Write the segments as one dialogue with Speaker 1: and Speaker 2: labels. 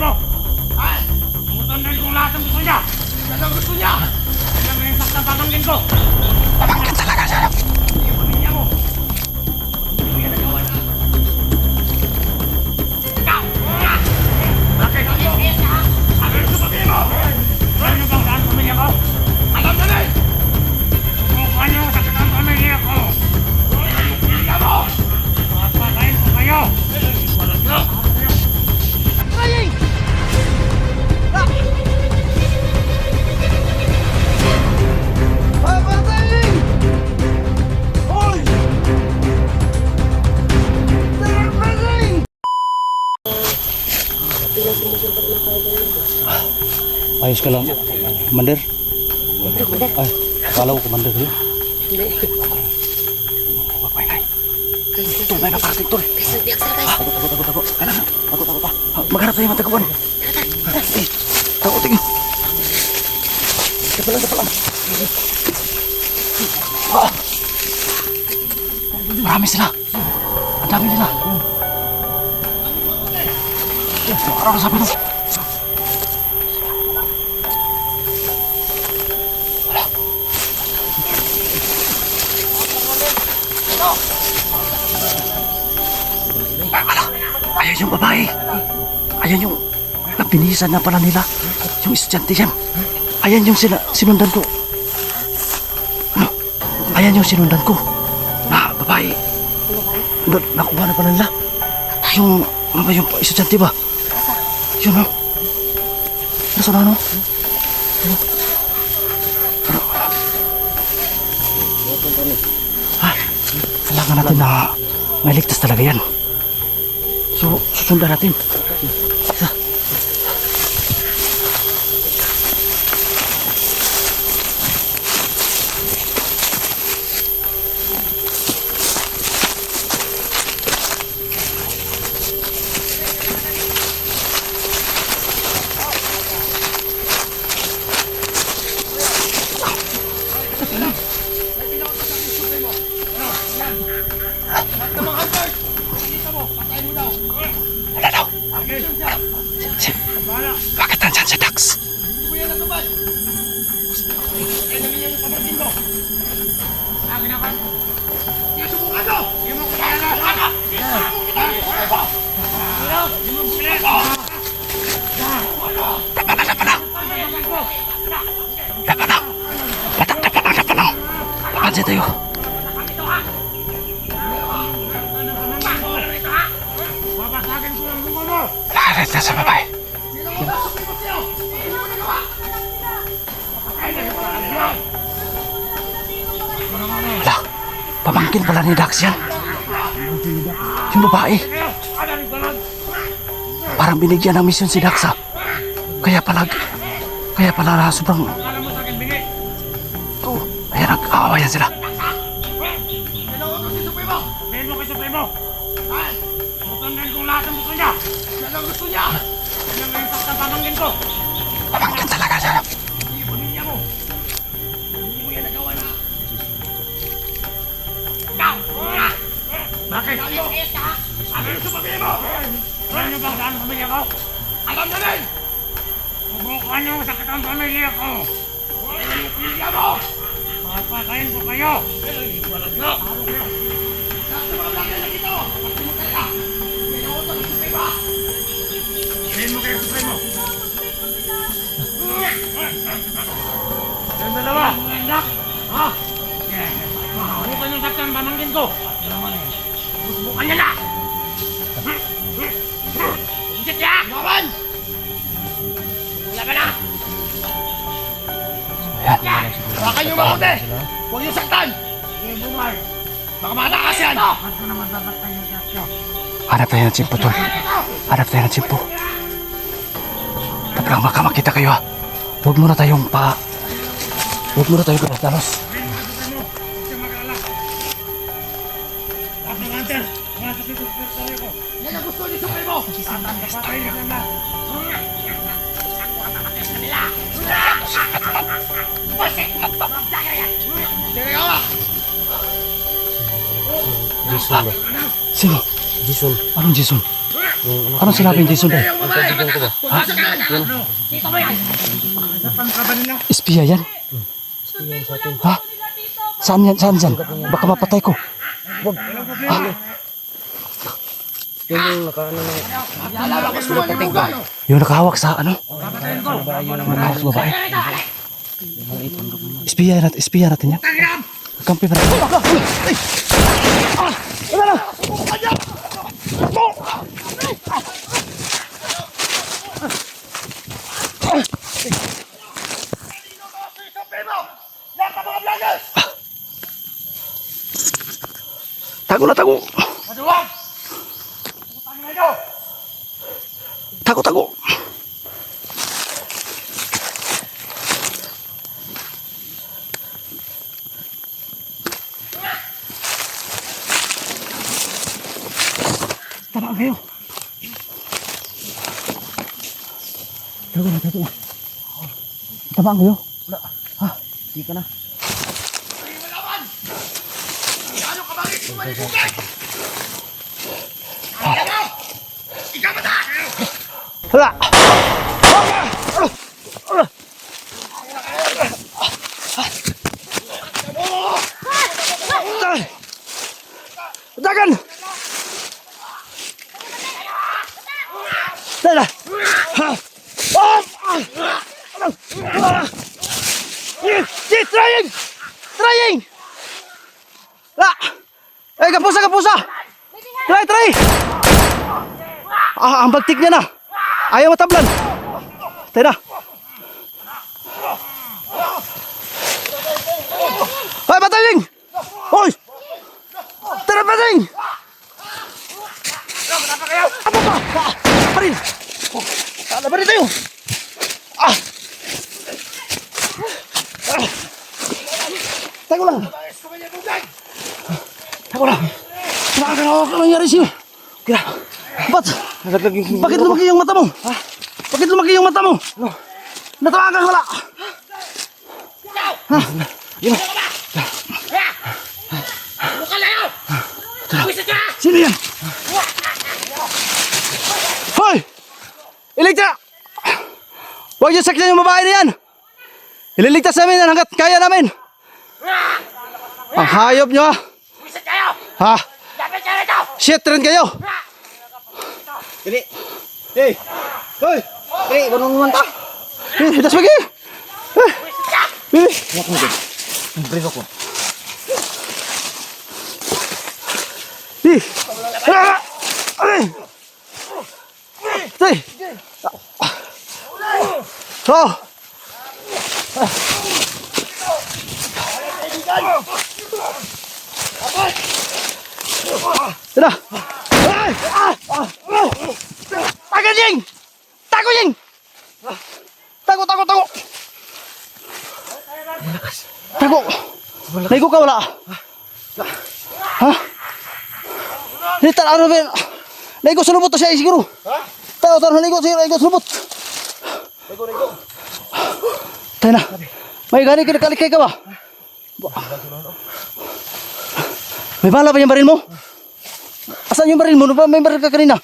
Speaker 1: Supremo! Ha? Tutundin kong lahat ng gusto niya! Yan ang gusto niya! Yan ang isak na pamangkin ko!
Speaker 2: Pamangkin talaga siya.
Speaker 1: Yung pamilya mo! Hindi mo yan nagawa na! Ikaw! Bakit? Ano yung sasabihin mo? Alam niyo bang saan
Speaker 2: Ayos ka lang, Commander. Ay, akala ko Commander yun.
Speaker 3: Hindi.
Speaker 2: Huwag may nay. Tol, may
Speaker 3: sila guys.
Speaker 2: Tago, tago, tago, tago. Kaya na, tago, tago pa. Ha, Maghanap tayo matagawan. Eh, lang, dapat lang. Ah. Marami sila. Ang dami nila. Araw na sabi nung. Ayan yung napinisan na pala nila. Yung estudyante yan. Ayan yung sila, sinundan ko. Ano? Ayan yung sinundan ko. Na babae. Na, nakuha na pala nila. Yung, ano ba yung estudyante ba? Yun o. Nasa na ano? Ano? Ano? Ah, kailangan natin na may ligtas talaga yan. So, susundan natin.
Speaker 1: Akin ako! Sige, subukan mo! Hindi mo kaya na!
Speaker 2: Pamangkin pala ni Dax yan. Yung babae. Parang binigyan ng misyon si Dax. Kaya pala, kaya pala sobrang,
Speaker 1: sa
Speaker 2: oh, ayan, nag-aawayan sila.
Speaker 1: Tutundin kong lahat ng gusto niya! Yan ang gusto niya! Yan ang isak na pamangkin ko! Bakit? Ano yung mo? Niyo bang saan ang pamilya? Alam na rin! Subukan niyo sa kitang pamilya ko! Ayan yung pamilya mo! Papatayin kayo! Lahat ng mga bagay na dito! Pati mo talaga! Ginawa ko ng Supremo! Sabihin mo kayo Supremo! Yung dalawa! Anak! Ha? Subukan yung saktan pamangkin ko! Makuti! Huwag niyo saktan! Sige, bumay! Baka matakas yan! Ano naman dapat tayo yung
Speaker 2: Hanap tayo ng tsimpo, tol. Hanap tayo ng tsimpo. Dapat lang baka makita kayo ha. Huwag muna tayong pa... Huwag muna tayong dalos-dalos. Sino?
Speaker 4: Jason,
Speaker 2: Anong Jason? Anong sinabi ni Jason Day?
Speaker 1: Dito mo yan!
Speaker 2: Espiya yan? Ha? Saan yan? Saan yan? Baka mapatay ko. Yung nakahawak sa ano? Nakahawak sa babae. Espiya natin, espiya natin yan. Kampi pa natin. Tago na tago.
Speaker 1: Na nyo!
Speaker 2: Tago tago. Tama kayo. Wala. Ha? Di ka na.
Speaker 1: Malaman! Ano ka bakit? Kaya mo! Ikaw ba tayo?
Speaker 2: Wala. Si, trying! Trying! La! Eh, kapusa, kapusa! Try, try! Ah, ang bagtik niya na! Ayaw matablan! Na! Hoy, patayin! Hoy! Tara, patayin! Apa pa? Ah, Parin! Ano ba rin tayo? Ah! Ah! Tago lang! Tago lang! Nakakalawa ka nangyari sa'yo! Kaya, ba't? Bakit lumaki yung mata mo? Ha? Bakit lumaki yung mata mo? No. Natawagan wala! Yun.
Speaker 1: Ano? Ha? Buka na yun! Wisit ka!
Speaker 2: Sino yan? Hoy! Iligtas! Huwag niyo sakyan yung babae na yan! Ililigtas namin yan hanggat kaya namin! Ang hayop ha!
Speaker 1: Wisit kayo!
Speaker 2: Ha? Shit rin kayo!
Speaker 3: Dili. Hey. Hoy. Dili, banong naman ta.
Speaker 2: Eh, das! Eh,
Speaker 1: ka!
Speaker 2: Bili!
Speaker 3: Yak mo din. Break ako.
Speaker 2: Eh! Ah! Ay! Tay! Oh! Tara! Ay! Ah! Ah! Ah! Tago, Jing! Tago, Jing! Tago, tago, tago! Tago! Naigo ka wala? Ha? Nita, ano ba yun? Naigo sa lubot to siya eh, siguro. Ha? Tayo, tayo, naigo, siguro, naigo sa lubot. Naigo, naigo. Tayo na. May gani ka nakalikay ka ba? Ba- May bala ba yung baril mo? Asan yung baril mo? Ano ba may baril ka kanina?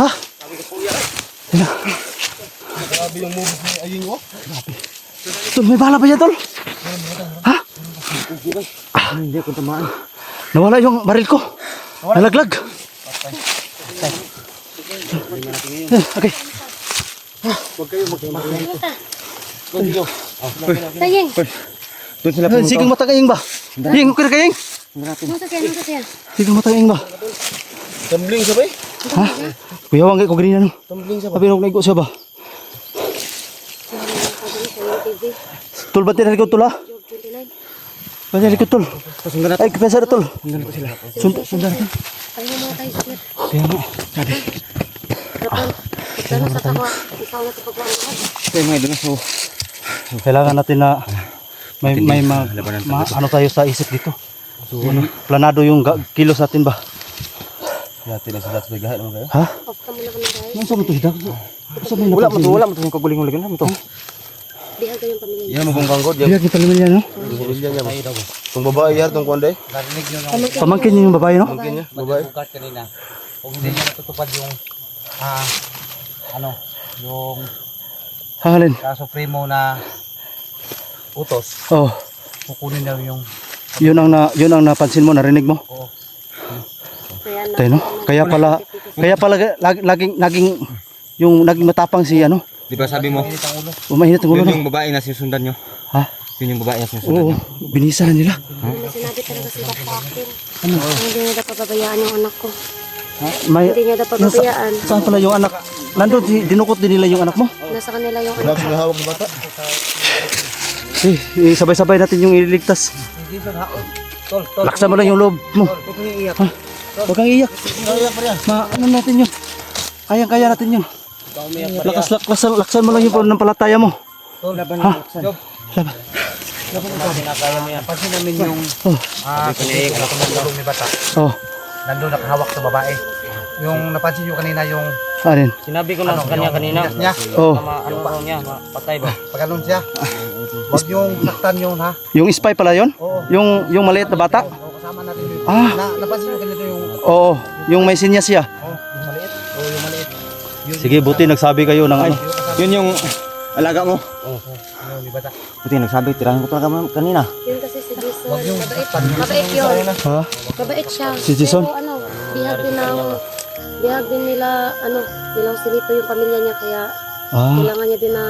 Speaker 2: Ha? Tayo na.
Speaker 3: Grabe yung moves ni Ayun mo.
Speaker 2: Tol, may bala ba yan, Tol? Ha?
Speaker 3: Ano hindi ko tamaan.
Speaker 2: Nawala yung baril ko. Nalaglag. Okay.
Speaker 3: Huwag kayo magkamakita. Doon dito.
Speaker 4: Sayang.
Speaker 3: Doon sila
Speaker 2: Eh, Sige mata kayong ba? Yung kira kayong?
Speaker 4: Masa siya, masa siya.
Speaker 2: Sige mata kayong ba?
Speaker 3: Tumbling siya ba eh?
Speaker 2: Ha? Kuya wang kay ko ganina no.
Speaker 3: Tumbling siya ba?
Speaker 2: Nung naigo siya ba? Tol ba't tinari ko tol ha? Ba't tinari ko
Speaker 3: natin.
Speaker 2: Ay kapesa na tol.
Speaker 3: Pasundan natin sila.
Speaker 2: Sunda, sunda natin.
Speaker 4: Tayo mo tayo kit.
Speaker 2: Kaya mo. Sabi.
Speaker 4: Pagkuhan ko.
Speaker 3: Okay mga idol. So,
Speaker 2: Kailangan natin na may may ma, ma- ano tayo sa isip dito. So, ano, planado yung ga- kilos natin ba?
Speaker 3: natin na sila sa bigahan mo kayo.
Speaker 2: Ha? Ano sa mo to hidak?
Speaker 3: Wala mo to, wala mo to yung kaguling-uling na mo to.
Speaker 4: Kayong pamilya.
Speaker 3: Yan mo kung kanggod. Yan
Speaker 2: Biyak ni pamilya no?
Speaker 3: pamilya niya mo. Kung babae yan, itong kuwan day.
Speaker 2: Pamangkin niyo yung babae no?
Speaker 3: Mungkin niya, babae.
Speaker 5: kung hindi niya natutupad yung ah ano, yung
Speaker 2: Hangalin.
Speaker 5: sa Supremo na utos,
Speaker 2: Oh,
Speaker 5: kukunin daw yung
Speaker 2: yun ang na, yun ang napansin mo, narinig mo.
Speaker 5: oo.
Speaker 2: Tayo no? Kaya pala kaya pala lag- laging naging yung naging matapang si ano,
Speaker 6: Di ba sabi mo,
Speaker 5: Init ang ulo.
Speaker 2: umainit ang ulo
Speaker 6: yun
Speaker 2: no.
Speaker 6: yung babae na sinusundan nyo?
Speaker 2: Ha?
Speaker 6: Yun yung babae na sinusundan
Speaker 2: Oo,
Speaker 6: nyo?
Speaker 2: binisa na nila.
Speaker 4: May sinabi talaga sila sa akin. Hindi niya dapat pabayaan yung anak ko.
Speaker 2: May
Speaker 4: Hindi niya dapat pabayaan.
Speaker 2: saan pala yung anak? Nandun, di- dinukot din nila yung anak mo.
Speaker 4: Nasa kanila yung anak.
Speaker 3: sila hawak ng bata.
Speaker 2: Eh, eh, sabay-sabay natin yung ililigtas.
Speaker 5: Hindi sa. Tol, tol.
Speaker 2: Laksan mo lang yung loob mo.
Speaker 5: Huwag kang iiyak.
Speaker 2: Huwag kang iyak. Ma, ano natin yun? Kayang-kaya natin yun. Lakas, laksan, laksan mo lang yung pananampalataya mo.
Speaker 5: Tol, laban
Speaker 2: Ha?
Speaker 5: Job.
Speaker 2: Laban.
Speaker 5: Kinakaya mo yan. Pansin namin yung
Speaker 2: Oh.
Speaker 5: ah, kasi kung ni bata.
Speaker 2: Oh,
Speaker 5: Nandun nakahawak sa babae. Yung napansin nyo kanina yung
Speaker 2: alin?
Speaker 7: Sinabi ko na sa kanya kanina,
Speaker 5: bigas niya.
Speaker 2: Oh,
Speaker 7: ma, ano raw niya, mapatay ba?
Speaker 5: Pag ganun siya. Huwag yung saktan yun ha.
Speaker 2: yung spy pala yon?
Speaker 5: Oo.
Speaker 2: Yung, yung maliit na bata?
Speaker 5: Oo, kasama natin yun.
Speaker 2: Ah.
Speaker 5: Na, napansin nyo kanina yung
Speaker 2: Oo, yung may sinyas siya.
Speaker 5: Oh, yung maliit. Oh, yung maliit. Yun,
Speaker 2: Sige, buti nagsabi kayo ng ano.
Speaker 5: Yung.
Speaker 6: Yun yung alaga mo.
Speaker 5: Oh, yung bata.
Speaker 6: Buti nagsabi, tirahin ko talaga mo kanina.
Speaker 4: Yun kasi Mabait. yun.
Speaker 2: Ha?
Speaker 4: Mabait siya.
Speaker 2: Si Jason?
Speaker 4: Pero ano, bihag din ng, bihag din nila, ano, nilang silito yung pamilya niya. Kaya
Speaker 2: Ah,
Speaker 4: kailangan niya din na,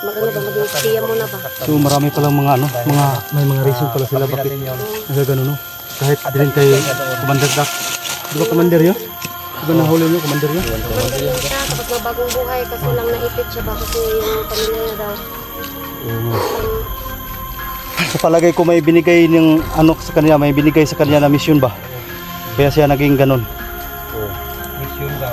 Speaker 4: magano ba, maging siya muna ba?
Speaker 2: so marami palang mga ano, mga, may mga reason pala sila bakit
Speaker 5: yun.
Speaker 2: nagagano no? Kahit din kay Commander Duck. Di ba Commander yun? Di ba nahuli niyo Commander yun?
Speaker 4: Kumanda lang siya, tapos mabagong buhay, kaso lang naipit siya ba kasi yung pamilya niya daw. Um,
Speaker 2: Sa palagay ko may binigay ng ano sa kanya, may binigay sa kanya na mission ba? Kaya siya naging ganun.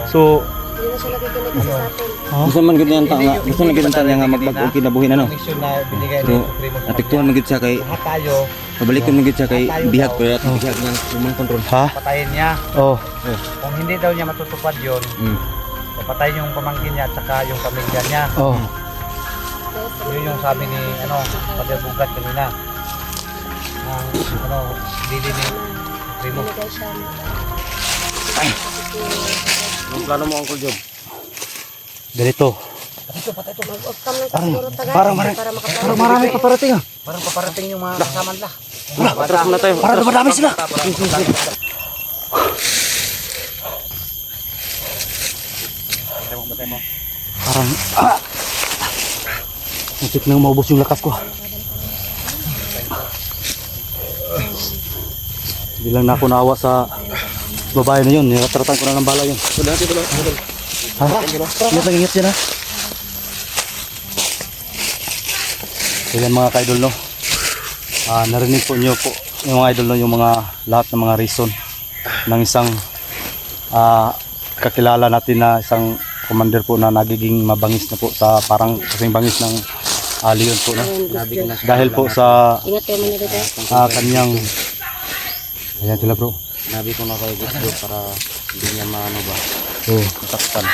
Speaker 2: So,
Speaker 4: hindi na siya nakikinig sa atin.
Speaker 6: Gusto man gud niya nga, gusto na gid niya nga magbagong kinabuhin ano.
Speaker 5: Mission na binigay Supremo sa
Speaker 6: napiktuhan man gid siya kay
Speaker 5: Lahat tayo,
Speaker 6: pabalik man gid siya kay bihag ko at bihag niya kumang kontrol.
Speaker 2: ha?
Speaker 5: patayin niya.
Speaker 2: Oh,
Speaker 5: Kung hindi daw niya matutupad yun,
Speaker 6: Mm.
Speaker 5: papatay yung pamangkin niya at saka yung pamilya niya.
Speaker 2: oh.
Speaker 5: Yun yung sabi ni ano, Padre Bugat kanina. Ang ano, dili ni Primo.
Speaker 4: Siya.
Speaker 6: Ang plano mo Uncle Job?
Speaker 2: Ganito. Parang mara-
Speaker 4: para makapanood.
Speaker 2: Parang marami pa parating ah.
Speaker 5: Parang paparating yung mga kasama nila.
Speaker 6: Atras muna tayo.
Speaker 2: Parang dumadami sila. Parang ah! Muntik nang maubos yung lakas ko. Hindi lang na ako naawa sa babae na yun. Nakatratan ko na ng bala yun. Ha? Ingat lang ingat yan ha. So yan mga kaidol no. Ah, narinig po niyo po yung mga idol no, yung mga lahat ng mga reason ng isang ah, kakilala natin na isang commander po na nagiging mabangis na po sa parang kasing bangis ng leon po no. Dahil po sa ah, kanyang Ayan sila bro.
Speaker 6: Sinabi ko na kay Gusto para hindi niya maano ba.
Speaker 2: Oh,
Speaker 6: Masaktan.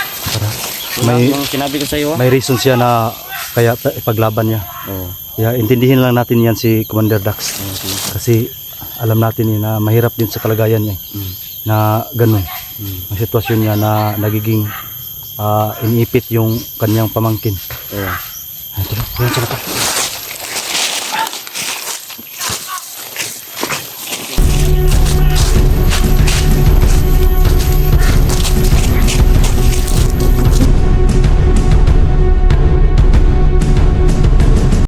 Speaker 2: may
Speaker 6: Yung sinabi ko sa iyo,
Speaker 2: may reason siya na kaya ipaglaban niya.
Speaker 6: Oo.
Speaker 2: Kaya intindihin lang natin yan si Commander Dax. Kasi alam natin eh, na mahirap din sa kalagayan niya. eh, Na ganun. Ang sitwasyon niya na nagiging ah, iniipit yung kanyang pamangkin.
Speaker 6: Oo.
Speaker 2: Ayun sila, ayun sila pa.